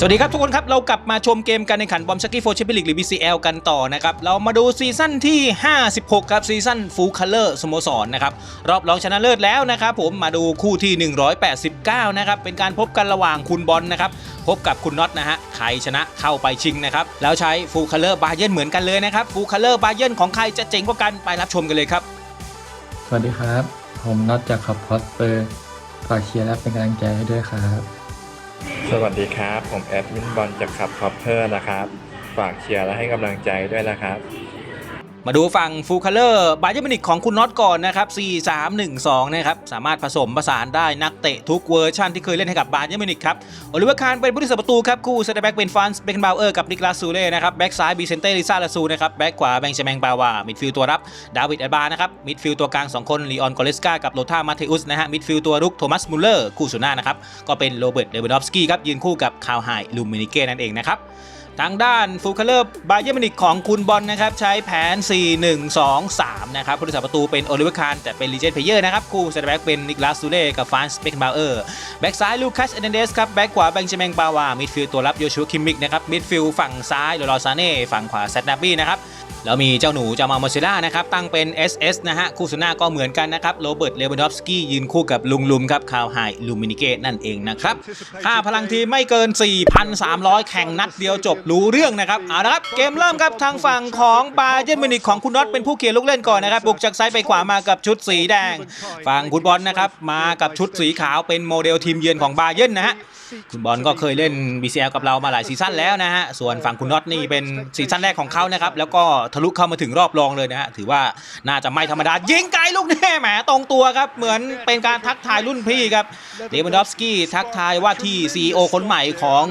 สวัสดีครับทุกคนครับ เรากลับมาชมเกมการแข่งขันบอมชักกี้โฟร์แชมเปี้ยนลีกหรือ BCL กันต่อนะครับ เรามาดูซีซั่นที่ 56 ครับ ซีซั่นฟูลคัลเลอร์สโมสรนะครับ รอบรองชนะเลิศแล้วนะครับผมมาดูคู่ที่ 189 นะครับ เป็นการพบกันระหว่างคุณบอลนะครับ พบกับคุณน็อตนะฮะใครชนะเข้าไปชิงนะครับ แล้วใช้ฟูลคัลเลอร์บาเยนเหมือนกันเลยนะครับฟูลคัลเลอร์บาเยนของใครจะเจ๋งกว่ากันไปรับชมกันเลยครับ สวัสดีครับ ผมน็อตจากขับพอสเปอร์ฝากเชียร์และเป็นกำลังใจให้ด้วยครับ สวัสดีครับ ผมแอดมินบอลจากขับคอปเปอร์นะครับ ฝากเชียร์และให้กำลังใจด้วยนะครับ มาดูฝั่งฟูลคัลเลอร์บาเยอร์มินิกของคุณน็อตก่อนนะครับ 4 3 1 2 นะครับ สามารถผสมผสานได้นักเตะทุกเวอร์ชันที่เคยเล่นให้กับบาเยอร์มินิกครับโอลิเวอร์คานเป็นผู้รักษาประตูครับ คู่เซนเตอร์แบ็กเป็นฟานส์เบคนบาวเออร์กับนิกลาสซูเล่นะครับแบ็กซ้ายบีเซนเต้ลิซาลาซูนะครับแบ็กขวาแบงเชแมงบาวามิดฟิลด์ตัวรับดาวิดอัลบานะครับมิดฟิลด์ตัวกลาง2คนลีออนกอเลสกากับโลธามาเทอุสนะฮะมิดฟิลด์ตัวรุกโทมัสมุลเลอร์คู่สุดหน้านะครับก็เป็นโรเบิร์ตเดวินอฟสกี้ครับยืนคู่กับคาวไฮลูมินิเก้นั่นเองนะครับ ทางด้านฟูคาเลอร์บาเยอร์มินิกของคุณบอลนะครับ ใช้แผน 4 1 2 3 นะครับผู้รักษาประตูเป็นโอลิเวอร์คานแต่เป็นลีเจนเพเยอร์นะครับ คู่เซนเตอร์แบ็กเป็นนิกลาสซูเล่กับฟานส์เบคบาวเออร์แบ็กซ้ายลูคัสเอเดนเดสครับแบ็กขวาแบงเจแมงบาวามิดฟิลด์ตัวรับโยชูคิมมิกนะครับมิดฟิลด์ฝั่งซ้ายโลลอซาเน่ฝั่งขวาแซตนาบี้นะครับ แล้วมีเจ้าหนูจามาโมซิล่านะครับตั้งเป็น SS นะฮะคู่สุน้าก็เหมือนกันนะครับโรเบิร์ตเลวานดอฟสกี้ยืนคู่กับลุงลุมครับคาวไฮลูมินิเกตนั่นเองนะครับค่าพลังทีไม่เกิน 4,300 แข่งนัดเดียวจบรู้เรื่องนะครับเอาละครับเกมเริ่มครับทางฝั่งของบาเยอร์มินิกของคุณน็อตเป็นผู้เขียนลูกเล่นก่อนนะครับบุกจากซ้ายไปขวามากับชุดสีแดงฝั่งคุณบอลนะครับมากับชุดสีขาวเป็นโมเดลทีมเยือนของบาเยอร์นะฮะคุณบอลก็เคยเล่น BCL กับเรามาหลายซีซั่นแล้วนะฮะส่วนฝั่งคุณน็อตนี่เป็นซีซั่นแรกของเขานะครับแล้วก็ทะลุเข้ามาถึงรอบรองเลยนะฮะถือว่าน่าจะไม่ธรรมดา ยิงไกลลูกแน่แหมตรงตัวครับ เหมือนเป็นการทักทายรุ่นพี่ครับเลวันดอฟสกี้ทักทายว่าที่ CEO คนใหม่ของ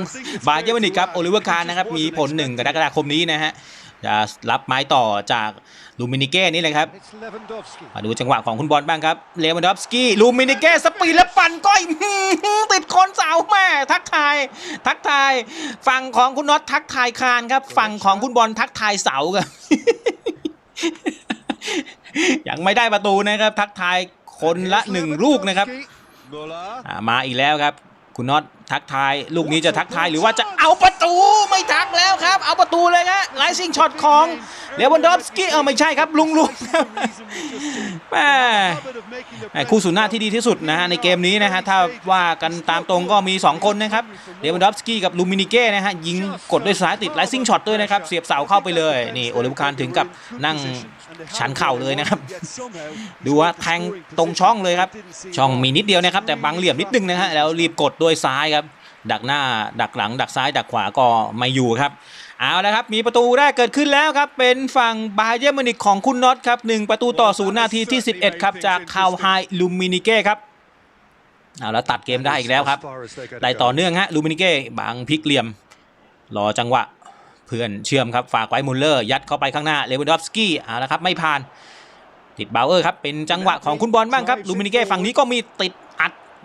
บาเยอร์มินิกครับโอลิเวอร์คาร์นะครับมีผลหนึ่งกรกฎาคมนี้นะฮะ จะรับไม้ต่อจากลูมินิเก้นี่เลยครับ มาดูจังหวะของคุณบอลบ้างครับ เลวันดอฟสกี้ลูมินิเก้สปีดและปั่นก้อยติดคนเสาแม่ทักทาย ทักทาย ฝั่งของคุณน็อตทักทายคานครับ ฝั่งของคุณบอลทักทายเสาครับยังไม่ได้ประตูนะครับ ทักทายคนละหนึ่งลูกนะครับอ่ามาอีกแล้วครับ คุณน็อต ทักทายลูกนี้จะทักทายหรือว่าจะเอาประตูไม่ทักแล้วครับ เอาประตูเลยฮะไลซิงช็อตของเลวันดอฟสกี้เออไม่ใช่ครับลุงลุงแม่แม่คู่สุนหน้าที่ดีที่สุดนะฮะในเกมนี้นะฮะถ้าว่ากันตามตรงก็มี 2 คนนะครับเลวันดอฟสกี้กับลูมินิเก้นะฮะยิงกดด้วยซ้ายติดไลซิงช็อตด้วยนะครับเสียบเสาเข้าไปเลยนี่โอลิเวอร์คานถึงกับนั่งชันเข่าเลยนะครับ ดูว่าแทงตรงช่องเลยครับช่องมีนิดเดียวนะครับแต่บังเหลี่ยมนิดนึงนะฮะแล้วรีบกดด้วยซ้ายครับ ดักหน้า ดักหลัง ดักซ้าย ดักขวาก็ไม่อยู่ครับ เอาละครับ มีประตูแรกเกิดขึ้นแล้วครับ เป็นฝั่งบาเยอร์มินิกของคุณน็อตครับหนึ่งประตูต่อศูนย์นาทีที่ 11 ครับ จากคาวไฮลูมินิเก้ครับเอาแล้วตัดเกมได้อีกแล้วครับได้ต่อเนื่องฮะลูมินิเก้บางพลิกเหลี่ยม รอจังหวะ เพื่อนเชื่อมครับฝากไว้มุลเลอร์ ยัดเข้าไปข้างหน้าเลวันดอฟสกี้เอาละครับไม่ผ่านติดเบาเออร์ครับเป็นจังหวะของคุณบอลบ้างครับลูมินิเก้ฝั่งนี้ก็มีติด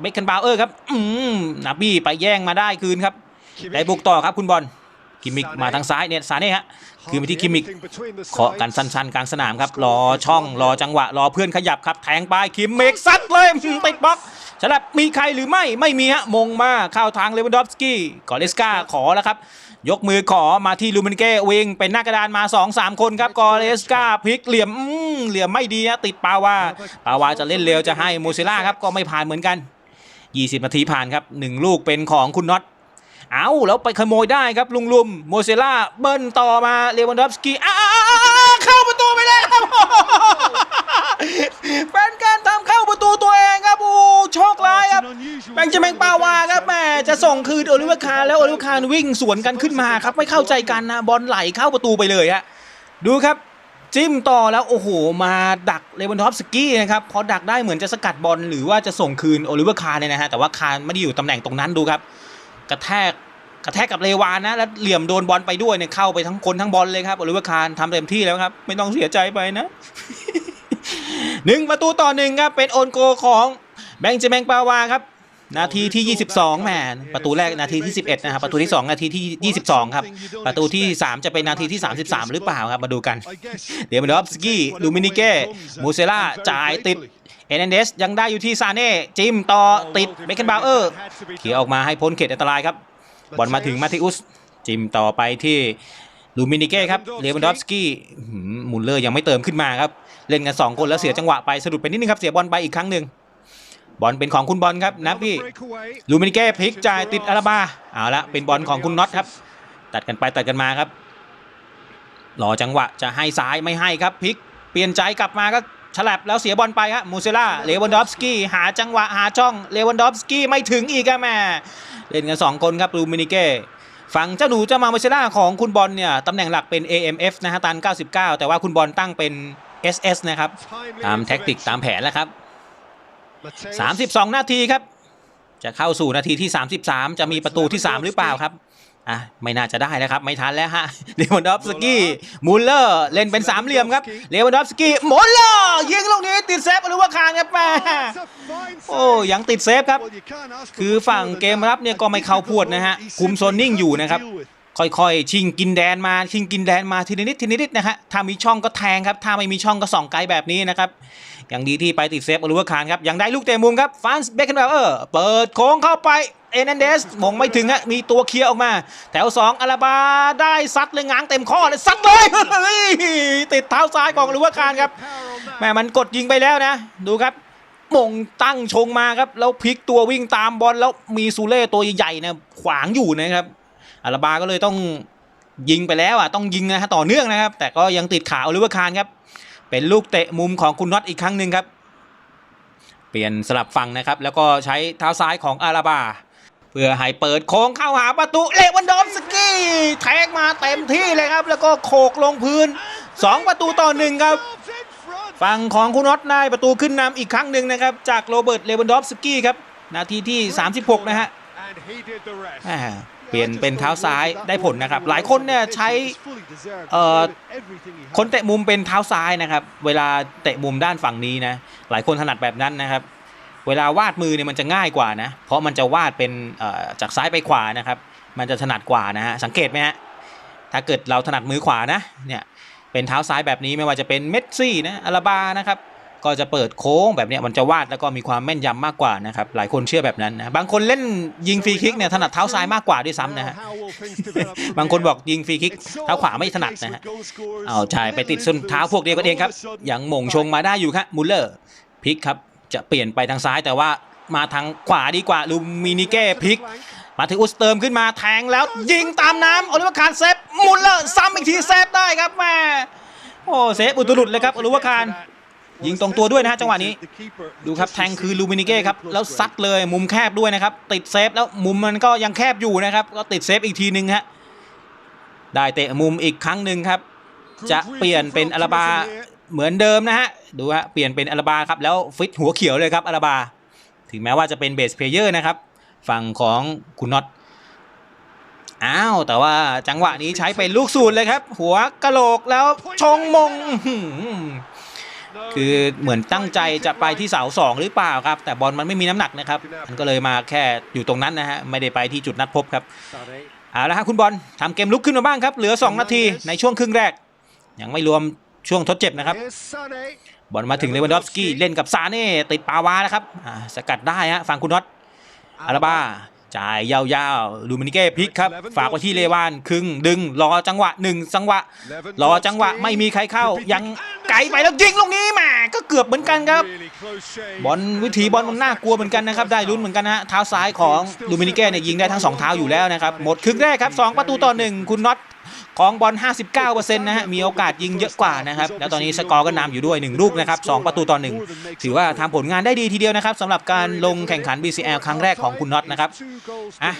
เบคเคนบาวเออร์ครับอืมนาบี้ไปแย่งมาได้คืนครับได้บุกต่อครับคุณบอลกิมมิกมาทางซ้ายเนี่ยซาเน่ฮะคือไปที่กิมมิกเคาะกันสั้นๆกลางสนามครับรอช่องรอจังหวะ รอเพื่อนขยับครับแทงไปคิมมิกซัดเลยอืมติดบล็อกสำหรับมีใครหรือไม่ไม่มีฮะมงมาเข้าทางเลวันดอฟสกี้กอเลสกาขอแล้วครับ ยกมือขอมาที่ลูมินเก้วิงเป็นหน้ากระดานมา 2-3 คนครับกอเลสกาพลิกเหลี่ยมอืมเหลี่ยมไม่ดีฮะติดปาวาปาวาจะเล่นเร็วจะให้โมเซล่าครับก็ไม่ผ่านเหมือนกัน 20 นาทีผ่านครับ 1 ลูกเป็นของคุณน็อตเอาแล้วไปขโมยได้ครับลุงลุมโมเซล่าเบิ้ลต่อมาเลวันดอฟสกี้อ้าวเข้าประตูไปแล้วครับเป็นการทำเข้าประตูตัวเองครับโอ้โชคร้ายครับแบงค์จะแมงปาวาครับแม่จะส่งคืนโอลิเวอร์คาร์แล้วโอลิเวอร์คาร์วิ่งสวนกันขึ้นมาครับไม่เข้าใจกันนะบอลไหลเข้าประตูไปเลยฮะดูครับ จิ้มต่อแล้วโอ้โห มาดักเลวันดอฟสกี้นะครับพอดักได้เหมือนจะสกัดบอลหรือว่าจะส่งคืนโอลิเวอร์คาร์เนี่ยนะฮะแต่ว่าคาร์ไม่ได้อยู่ตำแหน่งตรงนั้นดูครับ กระแทกกระแทกกับเลวานนะแล้วเหลี่ยมโดนบอลไปด้วยเนี่ยเข้าไปทั้งคนทั้งบอลเลยครับโอลิเวอร์คาร์ทำเต็มที่แล้วครับ ไม่ต้องเสียใจไปนะหนึ่งประตูต่อหนึ่งครับเป็นโอนโกของแบงค์เจแมงปาวาครับ นาทีที่ 22แหมประตูแรกนาทีที่ 11 นะครับ ประตูที่ 2 นาทีที่ 22 ครับ ประตูที่ 3 จะเป็นนาทีที่ 33 หรือเปล่าครับ มาดูกัน เดี๋ยวมาดูอัฟสกี้ลูมินิเก้มูเซล่าจ่ายติดเอเนเดสยังได้อยู่ที่ซาเน่จิมต่อติดเบคเคนบาวเออร์เขี่ยออกมาให้พ้นเขตอันตรายครับบอลมาถึงมาติอุสจิมต่อไปที่ลูมินิเก้ครับเลวันดอฟสกี้มุลเลอร์ยังไม่เติมขึ้นมาครับ เล่นกัน 2 คนแล้วเสียจังหวะไปสะดุดไปนิดนึงครับ เสียบอลไปอีกครั้งหนึ่ง บอลเป็นของคุณบอลครับนะพี่ลูมินิเก้พลิกจ่ายติดอาราบาเอาละเป็นบอลของคุณน็อตครับ ตัดกันไปตัดกันมาครับรอจังหวะจะให้ซ้ายไม่ให้ครับพลิก เปลี่ยนใจกลับมาก็ฉลับแล้วเสียบอลไปครับมูเซล่าเลวันดอฟสกี้หาจังหวะหาช่องเลวันดอฟสกี้ไม่ถึงอีกครับแม่เล่นกัน2คนครับลูมินิเก้ฝั่งเจ้าหนูเจ้ามามูเซล่าของคุณบอลเนี่ยตำแหน่งหลักเป็น AMF นะฮะตัน 99 แต่ว่าคุณบอลตั้งเป็น SS นะครับตามแท็กติกตามแผนแล้วครับ 32 นาทีครับ จะเข้าสู่นาทีที่ 33 จะมีประตูที่ 3 หรือเปล่าครับอะไม่น่าจะได้แล้วครับ ไม่ทันแล้วฮะเลวันดอฟสกี้มูลเลอร์เล่นเป็นสามเหลี่ยมครับเลวันดอฟสกี้มูลเลอร์ยิงลูกนี้ติดเซฟหรือว่าคานครับแม่โอ้ยังติดเซฟครับ คือฝั่งเกมรับเนี่ยก็ไม่เข้าพวดนะฮะคุมโซนนิ่งอยู่นะครับ ค่อยๆ ชิงกินแดนมา ชิงกินแดนมาทีละนิดทีละนิดนะฮะถ้ามีช่องก็แทงครับ ถ้าไม่มีช่องก็ส่องไกลแบบนี้นะครับอ ย่างดีที่ไปติดเซฟอลูเวอร์คานครับ ยังได้ลูกเตะมุมครับฟานส์เบคเคนเบลเออร์เปิดโค้งเข้าไปเอเนนเดสมงไม่ถึงฮะมีตัวเคลียร์ออกมา แถว 2อาราบาได้ซัดเลยง้างเต็มข้อเลยซัดเลยติดเท้าซ้ายของอลูเวอร์คานครับแม่มันกดยิงไปแล้วนะ ดูครับมงตั้งชงมาครับ แล้วพลิกตัววิ่งตามบอลแล้วมีซูเล่ตัวใหญ่ๆนะขวางอยู่นะครับอาราบาก็เลยต้องยิงไปแล้วอะต้องยิงนะฮะต่อเนื่องนะครับ แต่ก็ยังติดขาอลิเวอร์คานครับ เป็นลูกเตะมุมของคุณน็อตอีกครั้งหนึ่งครับ เปลี่ยนสลับฝั่งนะครับ แล้วก็ใช้เท้าซ้ายของอาราบา เพื่อให้เปิดโค้งเข้าหาประตูเลวันดอฟสกี้แทงมาเต็มที่เลยครับ แล้วก็โขกลงพื้น 2 ประตูต่อหนึ่งครับ ฝั่งของคุณน็อตได้ประตูขึ้นนำอีกครั้งหนึ่งนะครับ จากโรเบิร์ตเลวันดอฟสกี้ครับนาทีที่ 36 นะฮะ เปลี่ยนเป็นเท้าซ้ายได้ผลนะครับ หลายคนเนี่ยใช้คนเตะมุมเป็นเท้าซ้ายนะครับ เวลาเตะมุมด้านฝั่งนี้นะหลายคนถนัดแบบนั้นนะครับ เวลาวาดมือเนี่ยมันจะง่ายกว่านะ เพราะมันจะวาดเป็นจากซ้ายไปขวานะครับ มันจะถนัดกว่านะฮะสังเกตไหมฮะถ้าเกิดเราถนัดมือขวานะเนี่ยเป็นเท้าซ้ายแบบนี้ไม่ว่าจะเป็นเมสซี่นะอาราบานะครับ ก็จะเปิดโค้งแบบเนี้ยมันจะวาดแล้วก็มีความแม่นยำมากกว่านะครับหลายคนเชื่อแบบนั้นนะบางคนเล่นยิงฟรีคิกเนี่ยถนัดเท้าซ้ายมากกว่าด้วยซ้ำนะฮะบางคนบอกยิงฟรีคิกเท้าขวาไม่ถนัดนะฮะเอาใช่ไปติดส้นเท้าพวกเดียวกันเองครับยังหม่งชงมาได้อยู่ครับมุลเลอร์พลิกครับจะเปลี่ยนไปทางซ้ายแต่ว่ามาทางขวาดีกว่าลูมินิเก้พลิกมาถึงอุสเติมขึ้นมาแทงแล้วยิงตามน้ำโอลิเวอร์คานเซฟมุลเลอร์ซ้ำอีกทีเซฟได้ครับแม่โอ้เซฟอุตลุดเลยครับโอลิเวอร์คาน ยิงตรงตัวด้วยนะฮะจังหวะนี้ ดูครับแทงคือลูมินิเก้ครับแล้วซัดเลยมุมแคบด้วยนะครับ ติดเซฟแล้วมุมมันก็ยังแคบอยู่นะครับ ก็ติดเซฟอีกทีหนึ่งฮะได้เตะมุมอีกครั้งหนึ่งครับ จะเปลี่ยนเป็นอาราบาเหมือนเดิมนะฮะดูฮะเปลี่ยนเป็นอาราบาครับแล้วฟิตหัวเขียวเลยครับอาราบา ถึงแม้ว่าจะเป็นเบสเพลเยอร์นะครับฝั่งของคุณน็อตอ้าวแต่ว่าจังหวะนี้ใช้เป็นลูกสูตรเลยครับ หัวกะโหลกแล้วชงมง คือเหมือนตั้งใจจะไปที่เสาสองหรือเปล่าครับ แต่บอลมันไม่มีน้ำหนักนะครับ มันก็เลยมาแค่อยู่ตรงนั้นนะฮะไม่ได้ไปที่จุดนัดพบครับเอาละฮะคุณบอลทำเกมลุกขึ้นมาบ้างครับเหลือ 2 นาทีในช่วงครึ่งแรก ยังไม่รวมช่วงทดเจ็บนะครับบอลมาถึงเลวันดอฟสกี้เล่นกับซาเน่ติดปาวานะครับอ่าสกัดได้ฮะฝั่งคุณน็อตอาราบา จ่ายยาวๆลูมินิเก้พลิกครับ ฝากไว้ที่เลวานครึ่งดึงรอจังหวะหนึ่งจังหวะ รอจังหวะไม่มีใครเข้า ยังไกลไปแล้วยิงลูกนี้แหมก็เกือบเหมือนกันครับ บอลวิธีบอลมันน่ากลัวเหมือนกันนะครับ ได้ลุ้นเหมือนกันนะฮะเท้าซ้ายของลูมินิเก้เนี่ยยิงได้ทั้งสองเท้าอยู่แล้วนะครับหมดครึ่งแรกครับสองประตูต่อหนึ่งคุณน็อต ของบอล 59%นะฮะ มีโอกาสยิงเยอะกว่านะครับ แล้วตอนนี้สกอร์ก็นำอยู่ด้วย 1 ลูกนะครับ 2 ประตูต่อ 1 ถือว่าทำผลงานได้ดีทีเดียวนะครับสำหรับการลงแข่งขัน BCL ครั้งแรกของคุณน็อตนะครับอะ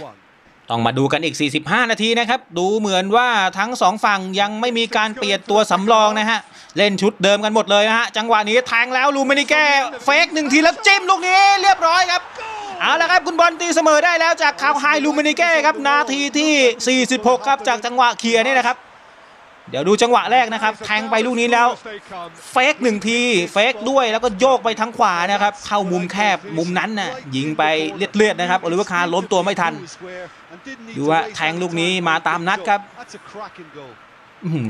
ต้องมาดูกันอีก 45 นาทีนะครับ ดูเหมือนว่าทั้ง 2 ฝั่งยังไม่มีการเปลี่ยนตัวสำรองนะฮะ เล่นชุดเดิมกันหมดเลยนะฮะ จังหวะนี้แทงแล้วลูมินิแก้เฟกหนึ่งทีแล้วจิ้มลูกนี้เรียบร้อยครับ เอาละครับคุณบอลตีเสมอได้แล้วจากคาวไฮลูมินิแก้ครับนาทีที่ 46 ครับจากจังหวะเคลียร์นี่นะครับ เดี๋ยวดูจังหวะแรกนะครับ แทงไปลูกนี้แล้วเฟกหนึ่งทีเฟกด้วยแล้วก็โยกไปทางขวานะครับ เข้ามุมแคบมุมนั้นน่ะยิงไปเลือดๆนะครับโอลิเวอร์คาร์ล้มตัวไม่ทัน ดูว่าแทงลูกนี้มาตามนัดครับ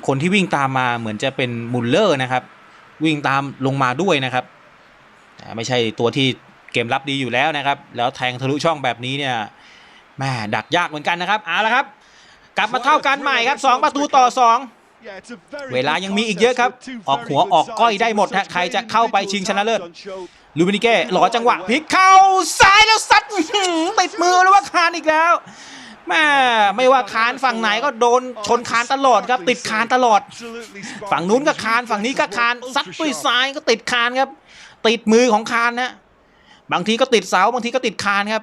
คนที่วิ่งตามมาเหมือนจะเป็นมุลเลอร์นะครับ วิ่งตามลงมาด้วยนะครับไม่ใช่ตัวที่ เกมรับดีอยู่แล้วนะครับ แล้วแทงทะลุช่องแบบนี้เนี่ยแหมแม่ดักยากเหมือนกันนะครับเอาละครับ กลับมาเท่ากันใหม่ครับ 2 ประตูต่อ 2 เวลายังมีอีกเยอะครับ ออกหัวออกก้อยได้หมดฮะใครจะเข้าไปชิงชนะเลิศลูมินิเก้หลอจังหวะพลิกเข้าซ้ายแล้วซัดอื้อหือติดมือแล้วว่าคานอีกแล้วแม่ไม่ว่าคานฝั่งไหนก็โดนชนคานตลอดครับ ติดคานตลอด ฝั่งนู้นก็คานฝั่งนี้ก็คานซัดด้วยซ้ายก็ติดคานครับ ติดมือของคานนะ บางทีก็ติดเสาบางทีก็ติดคานครับ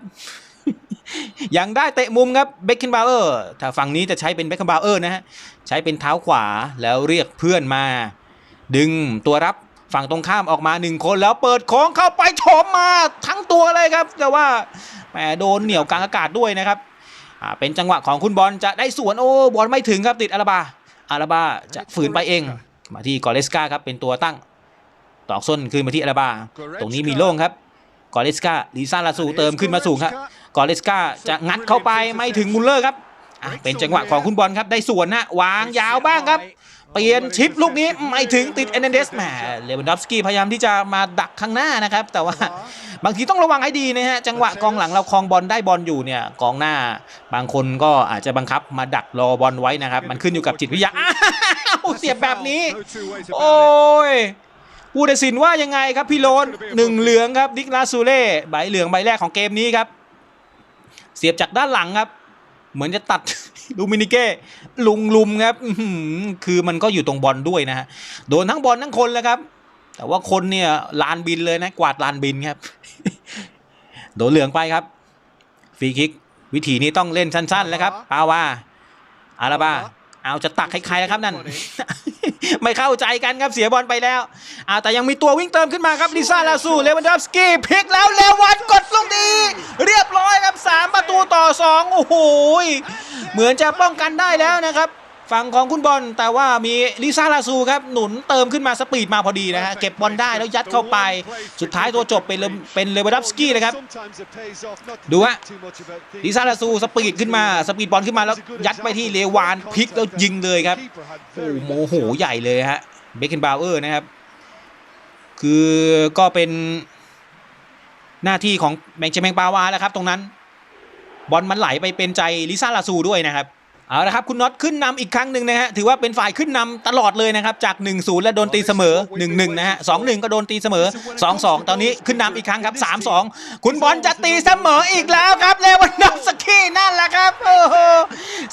ยังได้เตะมุมครับเบคเคนบาเออร์ถ้าฝั่งนี้จะใช้เป็นเบคเคนบาเออร์นะฮะใช้เป็นเท้าขวาแล้วเรียกเพื่อนมา ดึงตัวรับฝั่งตรงข้ามออกมาหนึ่งคนแล้วเปิดโค้งเข้าไปโถมมาทั้งตัวเลยครับ แต่ว่าแหมโดนเหนี่ยวกลางอากาศด้วยนะครับเป็นจังหวะของคุณบอลจะได้สวนโอ้บอลไม่ถึงครับติดอาราบาอาราบาจะฝืนไปเอง มาที่กอเลสกาครับเป็นตัวตั้ง ตอกส้นคืนมาที่อาราบา ตรงนี้มีโล่งครับ กอเลสกาลิซ่าลาซูเติมขึ้นมาสูงครับกอเลสกาจะงัดเข้าไปไม่ถึงมุลเลอร์ครับอะเป็นจังหวะของคุณบอลครับได้สวนนะวางยาวบ้างครับเปลี่ยนชิปลูกนี้ไม่ถึงติดเอเนเดสแหมเลวันดอฟสกี้พยายามที่จะมาดักข้างหน้านะครับ แต่ว่าบางทีต้องระวังให้ดีนะฮะจังหวะกองหลังเราคลองบอลได้บอลอยู่เนี่ยกองหน้า บางคนก็อาจจะบังคับมาดักรอบอลไว้นะครับ มันขึ้นอยู่กับจิตวิทยาอ้าวเสียบแบบนี้ โอ้ย ผู้ตัดสินว่ายังไงครับพี่โลนหนึ่งเหลืองครับดิกลาซูเล่ใบเหลืองใบแรกของเกมนี้ครับ เสียบจากด้านหลังครับ เหมือนจะตัดลูมินิเก้ลุงลุมครับคือมันก็อยู่ตรงบอลด้วยนะฮะโดนทั้งบอลทั้งคนแล้วครับ แต่ว่าคนเนี่ยลานบินเลยนะกวาดลานบินครับ โดนเหลืองไปครับฟรีคิก วิธีนี้ต้องเล่นสั้นๆแล้วครับปาวาอาราบา เอาจะตักให้ใครนะครับนั่น ไม่เข้าใจกันครับเสียบอลไปแล้วอาแต่ยังมีตัววิ่งเติมขึ้นมาครับลิซ่าลาซูเลวันดอฟสกี้พลิกแล้วเลวันกดลงดี เรียบร้อยครับ 3 ประตูต่อ 2 โอ้โหเหมือนจะป้องกันได้แล้วนะครับ ฝั่งของคุณบอลแต่ว่ามีลิซ่าลาซูครับหนุนเติมขึ้นมาสปีดมาพอดีนะฮะเก็บบอลได้แล้วยัดเข้าไป สุดท้ายตัวจบเป็นเป็นเลวดอฟสกี้เลยครับดูฮะลิซ่าลาซูสปีดขึ้นมาสปีดบอลขึ้นมาแล้วยัดไปที่เลวานพลิกแล้วยิงเลยครับโอ้โหโมโหใหญ่เลยฮะเบคเคนบาวเออร์นะครับ คือก็เป็นหน้าที่ของแมงเจแมงปาวาแล้วครับ ตรงนั้น บอลมันไหลไปเป็นใจลิซ่าลาซูด้วยนะครับ เอาละครับคุณน็อตขึ้นนำอีกครั้งหนึ่งนะฮะถือว่าเป็นฝ่ายขึ้นนำตลอดเลยนะครับจาก 1-0 และโดนตีเสมอ 1-1 นะฮะสองก็โดนตีเสมอ 2-2 ตอนนี้ขึ้นนำอีกครั้งครับ 3-2 คุณบอลจะตีเสมออีกแล้วครับเลวันดอฟสกี้นั่นแหละครับโอ้โห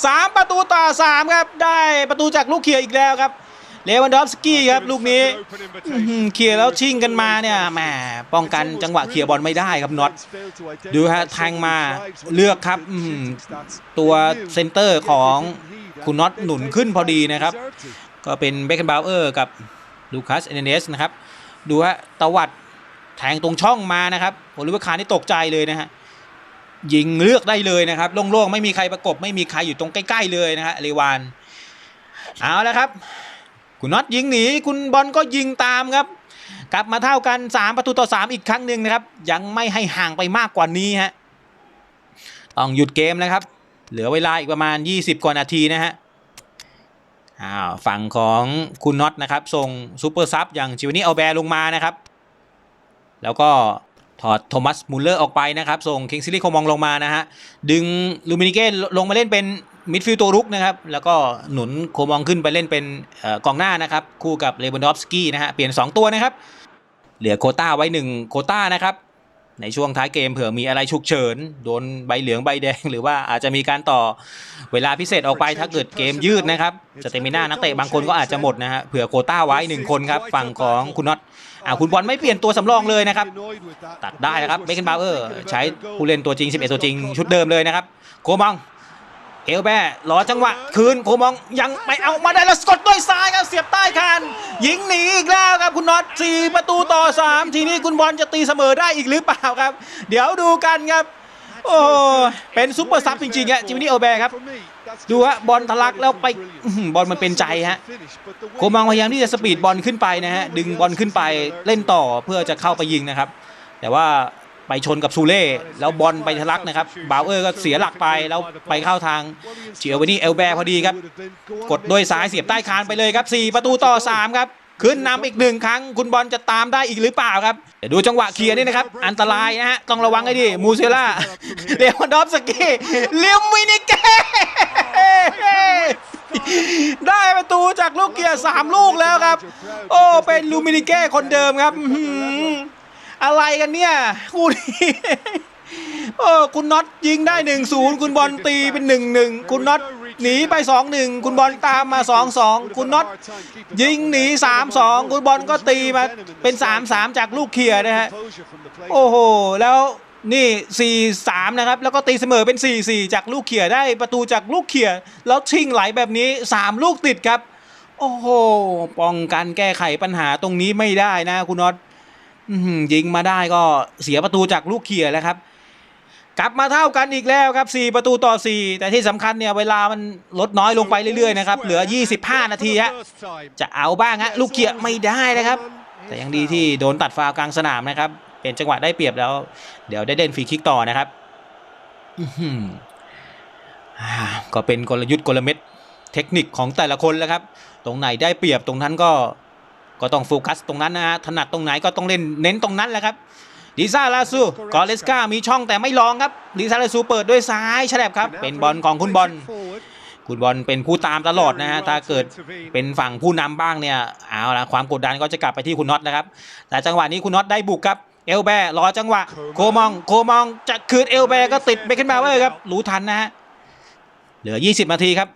สามประตูต่อ 3 ครับ ได้ประตูจากลูกเขียอีกแล้วครับ เลวันดอฟสกี้ครับลูกนี้เคลียร์แล้วชิงกันมาเนี่ยแหมป้องกันจังหวะเคลียร์บอลไม่ได้ครับน็อตดูฮะแทงมาเลือกครับตัวเซนเตอร์ของคุณน็อตหนุนขึ้นพอดีนะครับ ก็เป็นเบคเคนบาวเออร์กับลูคัสเอเนเนสนะครับ ดูฮะตวัดแทงตรงช่องมานะครับโอลิเวอร์คานี่ตกใจเลยนะฮะยิงเลือกได้เลยนะครับโล่งๆไม่มีใครประกบไม่มีใครอยู่ตรงใกล้ ๆ เลยนะฮะเรวานเอาแล้วครับ คุณน็อตยิงหนีคุณบอลก็ยิงตามครับ กลับมาเท่ากัน 3 ประตูต่อ 3 อีกครั้งหนึ่งนะครับ ยังไม่ให้ห่างไปมากกว่านี้ฮะต้องหยุดเกมนะครับ เหลือเวลาอีกประมาณ 20 กว่านาทีนะฮะอ้าวฝั่งของคุณน็อตนะครับส่งซูเปอร์ซับอย่างจิวนี่เอาแบร์ลงมานะครับ แล้วก็ถอดโทมัสมุลเลอร์ออกไปนะครับ ส่งคิงซิลี่โคมองลงมานะฮะดึงลูมินิเก้ลงมาเล่นเป็น มิดฟิลด์ตัวรุกนะครับ แล้วก็หนุนโคมองขึ้นไปเล่นเป็นเอ่อกองหน้านะครับ คู่กับเลวันดอฟสกี้นะฮะ เปลี่ยน 2 ตัวนะครับ เหลือโควต้าไว้ 1 โควต้านะครับ ในช่วงท้ายเกมเผื่อมีอะไรฉุกเฉิน โดนใบเหลืองใบแดง หรือว่าอาจจะมีการต่อเวลาพิเศษออกไปถ้าเกิดเกมยืดนะครับสเตมิน่านักเตะบางคนก็อาจจะหมดนะฮะเผื่อโควต้าไว้ 1 คนครับฝั่งของคุณน็อตอ่าคุณบอลไม่เปลี่ยนตัวสำรองเลยนะครับ ตัดได้นะครับเบคเคนบาวเออร์ใช้ผู้เล่นตัวจริง 11 ตัวจริง ชุดเดิมเลยนะครับโคมอง เอลแบรอจังหวะ คืนโคมองยังไม่เอามาได้แล้วสกดด้วยซ้ายครับเสียบใต้คานยิงหนีอีกแล้วครับคุณน็อต4ประตูต่อ 3 ทีนี้คุณบอลจะตีเสมอได้อีกหรือเปล่าครับ เดี๋ยวดูกันครับ โอ้เป็นซุปเปอร์ซับจริงๆอะจิมมี่เอลแบรครับ ดูฮะบอลทะลักแล้วไปบอลมันเป็นใจฮะโคมองพยายามที่จะสปีดบอลขึ้นไปนะฮะดึงบอลขึ้นไปเล่นต่อเพื่อจะเข้าไปยิงนะครับ แต่ว่า ไปชนกับซูเล่แล้วบอลไปทะลักนะครับบาวเออร์ก็เสียหลักไปแล้วไปเข้าทางเจียววานี่เอลแบร์พอดีครับ กดด้วยซ้ายเสียบใต้คานไปเลยครับ 4 ประตูต่อ 3 ครับ ขึ้นนำอีกหนึ่งครั้ง คุณบอลจะตามได้อีกหรือเปล่าครับเดี๋ยวดูจังหวะเคลียร์นี่นะครับ อันตรายนะฮะ ต้องระวังให้ดีมูเซล่าเลวันดอฟสกี้เลียมวินิเก้ได้ประตูจากลูกเกียร์สามลูกแล้วครับ โอ้เป็นลูมินิเก้คนเดิมครับ อะไรกันเนี่ยคู่นี้โอ้คุณน็อตยิงได้หนึ่งศูนย์คุณบอลตีเป็นหนึ่งหนึ่งคุณน็อตหนีไปสองหนึ่งคุณบอลตามมาสองสองคุณน็อตยิงหนีสามสองคุณบอลก็ตีมาเป็นสามสามจากลูกเขียนะฮะ โอ้โห แล้วนี่ 4 3 นะครับ แล้วก็ตีเสมอเป็น 4 4 จากลูกเขี่ยได้ประตูจากลูกเขี่ยแล้วชิงไหลแบบนี้ 3 ลูกติดครับ โอ้โห ป้องกันแก้ไขปัญหาตรงนี้ไม่ได้นะคุณน็อต ยิงมาได้ก็เสียประตูจากลูกเขี่ยแล้วครับ กลับมาเท่ากันอีกแล้วครับ 4 ประตูต่อ 4 แต่ที่สำคัญเนี่ยเวลามันลดน้อยลงไปเรื่อยๆนะครับ เหลือ 25 นาทีฮะจะเอาบ้างฮะลูกเกียร์ไม่ได้นะครับ แต่ยังดีที่โดนตัดฟาวล์กลางสนามนะครับ เป็นจังหวะได้เปรียบแล้ว เดี๋ยวได้เด่นฟรีคิกต่อนะครับอื้อหืออ่าก็เป็นกลยุทธ์กลเม็ดเทคนิคของแต่ละคนแล้วครับ ตรงไหนได้เปรียบตรงนั้นก็ ก็ต้องโฟกัสตรงนั้นนะฮะถนัดตรงไหนก็ต้องเล่นเน้นตรงนั้นแหละครับดิซาลาซูกอเลสกามีช่องแต่ไม่ลองครับดิซาลาซูเปิดด้วยซ้ายฉลับครับ เป็นบอลของคุณบอลคุณบอลเป็นผู้ตามตลอดนะฮะถ้าเกิดเป็นฝั่งผู้นำบ้างเนี่ยเอาละความกดดันก็จะกลับไปที่คุณน็อตนะครับแต่จังหวะนี้คุณน็อตได้บุกครับเอลแบร์รอจังหวะ โคมองโคมองจะคืนเอลแบร์ก็ติดเบคเคนบาวเวอร์ครับรู้ทันนะฮะเหลือ 20 นาทีครับ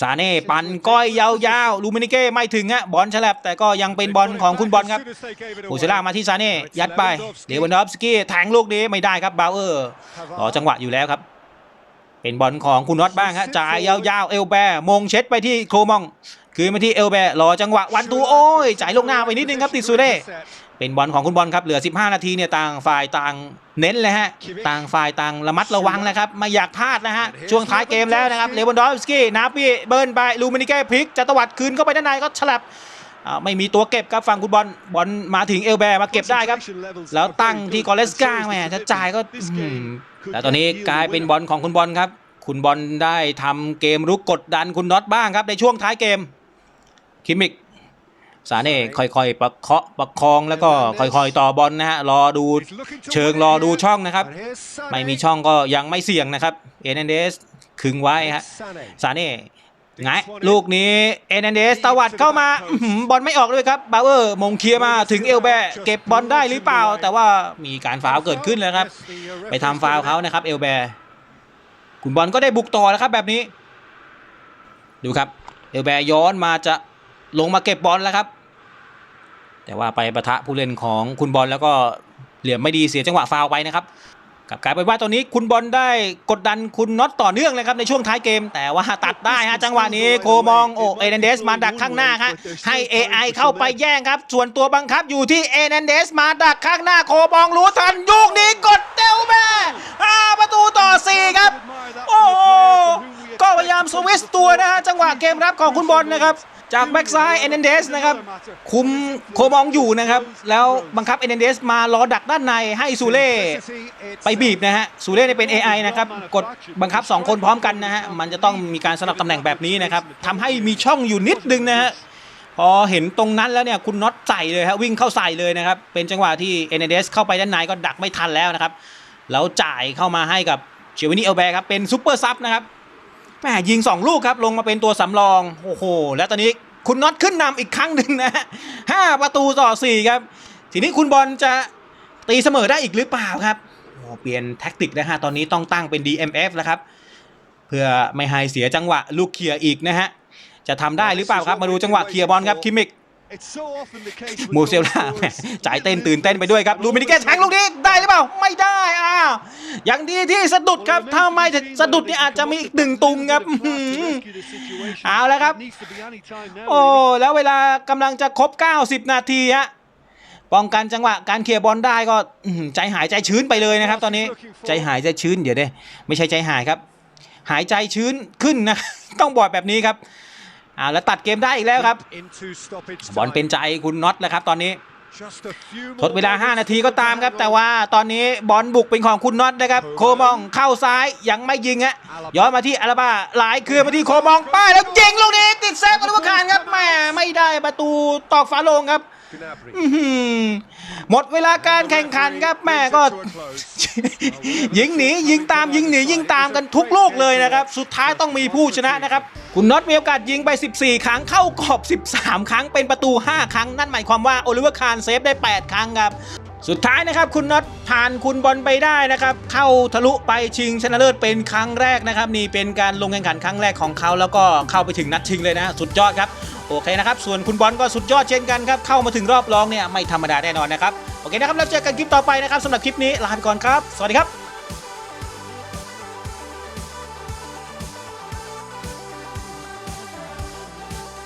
ซาเน่ปั่นก้อยยาวๆ ลูมินิเก้ไม่ถึงฮะบอลฉลับแต่ก็ยังเป็นบอลของคุณบอลครับอูเซล่ามาที่ซาเน่ยัดไปเลวันดอฟสกี้แทงลูกนี้ไม่ได้ครับบาวเวอร์รอจังหวะอยู่แล้วครับ เป็นบอลของคุณน็อตบ้างฮะจ่ายยาวๆเอลแบร์มงเช็ดไปที่โคมอง คืนมาที่เอลแบร์รอจังหวะวันตูโอ้ยจ่ายลงหน้าไปนิดนึงครับติดซูเร่เป็นบอลของคุณบอลครับเหลือ 15 นาทีเนี่ยต่างฝ่ายต่างเน้นเลยฮะต่างฝ่ายต่างระมัดระวังนะครับไม่อยากพลาดนะฮะช่วงท้ายเกมแล้วนะครับเลวันดอฟสกี้นาปี้เบิร์นไปลูมินิเก้พลิกจะตวัดคืนเข้าไปด้านในก็ฉลับไม่มีตัวเก็บครับฝั่งคุณบอลบอลมาถึงเอลแบร์มาเก็บได้ครับ แล้วตั้งที่กอเลสกาแหมจะจ่ายก็แล้วตอนนี้กลายเป็นบอลของคุณบอลครับ คุณบอลได้ทำเกมรุกกดดันคุณน็อตบ้างครับในช่วงท้ายเกม คิมมิกสาเน่ค่อยๆประเคาะประคองแล้วก็ค่อยๆต่อบอลนะฮะรอดูเชิงรอดูช่องนะครับ ไม่มีช่องก็ยังไม่เสี่ยงนะครับเอเนเดสขึงไว้ฮะซาเน่ไงลูกนี้เอเนเดสตวัดเข้ามาอื้อหือบอลไม่ออกด้วยครับบาวเวอร์มงเคลียร์มาถึงเอลแบร์เก็บบอลได้หรือเปล่า แต่ว่ามีการฟาวล์เกิดขึ้นแล้วครับ ไปทำฟาวล์เขานะครับเอลแบร์คุณบอลก็ได้บุกต่อแล้วครับแบบนี้ ดูครับเอลแบร์ย้อนมาจะ ลงมาเก็บบอลแล้วครับ แต่ว่าไปประทะผู้เล่นของคุณบอลแล้วก็เหลี่ยมไม่ดีเสียจังหวะฟาวไปนะครับกลับกลายเป็นว่าตอนนี้คุณบอลได้กดดันคุณน็อตต่อเนื่องเลยครับในช่วงท้ายเกม แต่ว่าตัดได้ฮะจังหวะนี้โคมองโอเอเนเดสมาดักข้างหน้าครับให้ AI เข้าไปแย่งครับ ส่วนตัวบังคับอยู่ที่เอเนเดสมาดักข้างหน้าโคมองรู้ทันยุกนี้กดเต้วแม่ห้าประตูต่อ 4 ครับ โอ้ก็พยายามสวิสตัวนะฮะจังหวะเกมรับของคุณบอลนะครับ จากแบ็กซ้ายเอเนเดสนะครับคุมโคมองอยู่นะครับ แล้วบังคับเอเนเดสมารอดักด้านในให้ซูเล่ไปบีบนะฮะซูเล่เนี่ยเป็น AI นะครับกดบังคับ 2 คนพร้อมกันนะฮะมันจะต้องมีการสลับตำแหน่งแบบนี้นะครับทำให้มีช่องอยู่นิดนึงนะฮะพอเห็นตรงนั้นแล้วเนี่ยคุณน็อตใส่เลยฮะวิ่งเข้าใส่เลยนะครับ เป็นจังหวะที่เอเนเดสเข้าไปด้านในก็ดักไม่ทันแล้วนะครับแล้วจ่ายเข้ามาให้กับเชวินีเอลแบร์ครับเป็นซูเปอร์ซับนะครับ แหมยิง 2 ลูกครับลงมาเป็นตัวสำรองโอ้โหแล้วตอนนี้คุณน็อตขึ้นนำอีกครั้งหนึ่งนะห้าประตูต่อสี่ครับ ทีนี้คุณบอลจะตีเสมอได้อีกหรือเปล่าครับโอ้เปลี่ยนแท็กติกนะฮะตอนนี้ต้องตั้งเป็น DMF แล้วครับ เพื่อไม่ให้เสียจังหวะลูกเคลียร์อีกนะฮะจะทำได้หรือเปล่าครับมาดูจังหวะเคลียร์บอลครับคิมิก มูเซลล่าแหมจ่ายเต้นตื่นเต้นไปด้วยครับลูมินิเกสแทงลูกนี้ได้หรือเปล่า ไม่ได้อ้าวอย่างดีที่สะดุดครับ ถ้าไม่สะดุดนี่อาจจะมีอีกหนึ่งตุงครับอื้อหือเอาแล้วครับ โอ้แล้วเวลากำลังจะครบ 90 นาทีฮะป้องกันจังหวะการเคลียร์บอลได้ก็อื้อหือใจหายใจชื้นไปเลยนะครับ ตอนนี้ใจหายใจชื้นเดี๋ยวเด้ไม่ใช่ใจหายครับ หายใจชื้นขึ้นนะ ต้องบอกแบบนี้ครับ อ่าแล้วตัดเกมได้อีกแล้วครับ บอลเป็นใจคุณน็อตแล้วครับตอนนี้ทดเวลา 5 นาทีก็ตามครับ แต่ว่าตอนนี้บอลบุกเป็นของคุณน็อตนะครับ โคมองเข้าซ้ายยังไม่ยิงฮะย้อนมาที่อาราบาหลายคืนมาที่โคมองป้ายแล้วยิงลูกนี้ติดเซฟอนุวคารครับแหม่ไม่ได้ประตูตอกฝาโลงครับอื้อ หมดเวลาการแข่งขันครับแม่ก็ ยิงหนียิงตามยิงหนียิงตามกันทุกลูกเลยนะครับ สุดท้ายต้องมีผู้ชนะนะครับ คุณน็อตมีโอกาสยิงไป 14 ครั้งเข้ากรอบ 13 ครั้งเป็นประตู 5 ครั้ง นั่นหมายความว่าโอลิเวอร์คารเซฟได้ 8 ครั้งครับ สุดท้ายนะครับ คุณน็อตผ่านคุณบอลไปได้นะครับ เข้าทะลุไปชิงชนะเลิศเป็นครั้งแรกนะครับ นี่เป็นการลงแข่งขันครั้งแรกของเขาแล้วก็เข้าไปถึงนัดชิงเลยนะ สุดยอดครับ โอเคนะครับ ส่วนคุณบอลก็สุดยอดเช่นกันครับ เข้ามาถึงรอบรองเนี่ยไม่ธรรมดาแน่นอนนะครับ โอเคนะครับ แล้วเจอกันคลิปต่อไปนะครับสำหรับคลิปนี้ลาไปก่อนครับ สวัสดีครับ